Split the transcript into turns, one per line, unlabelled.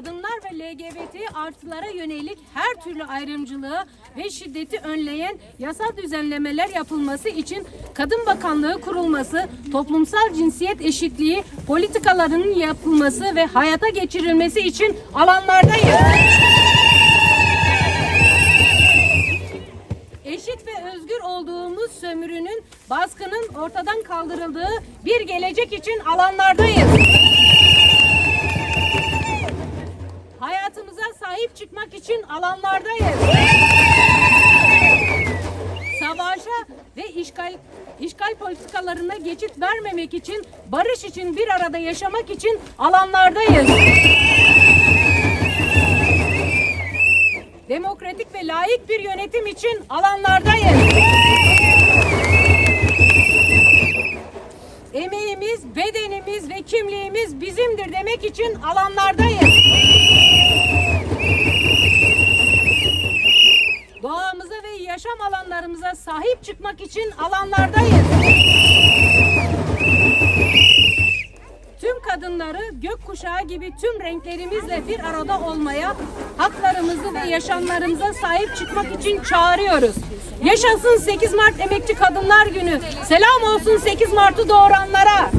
kadınlar ve LGBT artılara yönelik her türlü ayrımcılığı ve şiddeti önleyen yasal düzenlemeler yapılması için Kadın Bakanlığı kurulması, toplumsal cinsiyet eşitliği politikalarının yapılması ve hayata geçirilmesi için alanlardayız. Eşit ve özgür olduğumuz sömürünün, baskının ortadan kaldırıldığı bir gelecek için alanlardayız. Alanlardayız. Savaşa ve işgal işgal politikalarına geçit vermemek için, barış için bir arada yaşamak için alanlardayız. Demokratik ve layık bir yönetim için alanlardayız. Emeğimiz, bedenimiz ve kimliğimiz bizimdir demek için alanlardayız. Alanlarımıza sahip çıkmak için alanlardayız. Tüm kadınları gökkuşağı gibi tüm renklerimizle bir arada olmaya, haklarımızı ve yaşamlarımıza sahip çıkmak için çağırıyoruz. Yaşasın 8 Mart Emekçi Kadınlar Günü. Selam olsun 8 Mart'ı doğuranlara.